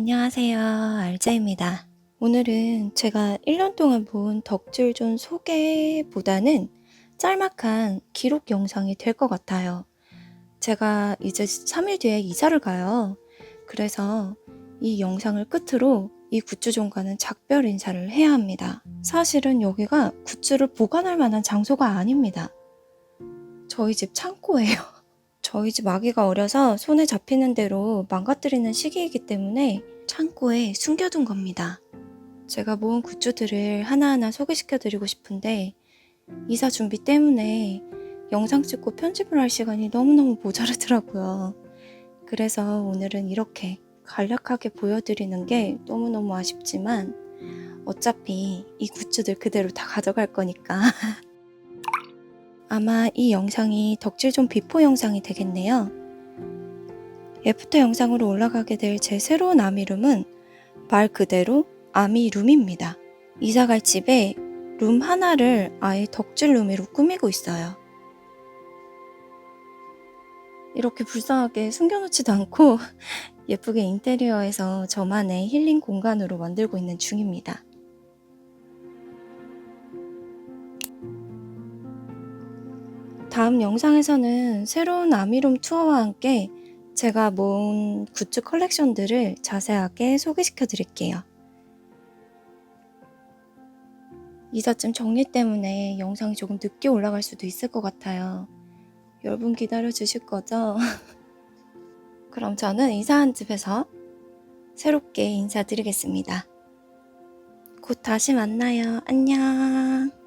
안녕하세요. 알자입니다. 오늘은 제가 1년 동안 본 덕질존 소개보다는 짤막한 기록 영상이 될 것 같아요. 제가 이제 3일 뒤에 이사를 가요. 그래서 이 영상을 끝으로 이 굿즈존과는 작별 인사를 해야 합니다. 사실은 여기가 굿즈를 보관할 만한 장소가 아닙니다. 저희 집 창고예요. 저희 집 아기가 어려서 손에 잡히는 대로 망가뜨리는 시기이기 때문에 창고에 숨겨둔 겁니다. 제가 모은 굿즈들을 하나하나 소개시켜드리고 싶은데 이사 준비 때문에 영상 찍고 편집을 할 시간이 너무너무 모자르더라고요. 그래서 오늘은 이렇게 간략하게 보여드리는 게 너무너무 아쉽지만 어차피 이 굿즈들 그대로 다 가져갈 거니까 아마 이 영상이 덕질존 비포 영상이 되겠네요. 애프터 영상으로 올라가게 될 제 새로운 아미룸은 말 그대로 아미룸입니다. 이사갈 집에 룸 하나를 아예 덕질 룸으로 꾸미고 있어요. 이렇게 불쌍하게 숨겨놓지도 않고 예쁘게 인테리어에서 저만의 힐링 공간으로 만들고 있는 중입니다. 다음 영상에서는 새로운 아미룸 투어와 함께 제가 모은 굿즈 컬렉션들을 자세하게 소개시켜 드릴게요. 이삿짐 정리 때문에 영상이 조금 늦게 올라갈 수도 있을 것 같아요. 여러분 기다려 주실 거죠? 그럼 저는 이사한 집에서 새롭게 인사드리겠습니다. 곧 다시 만나요. 안녕.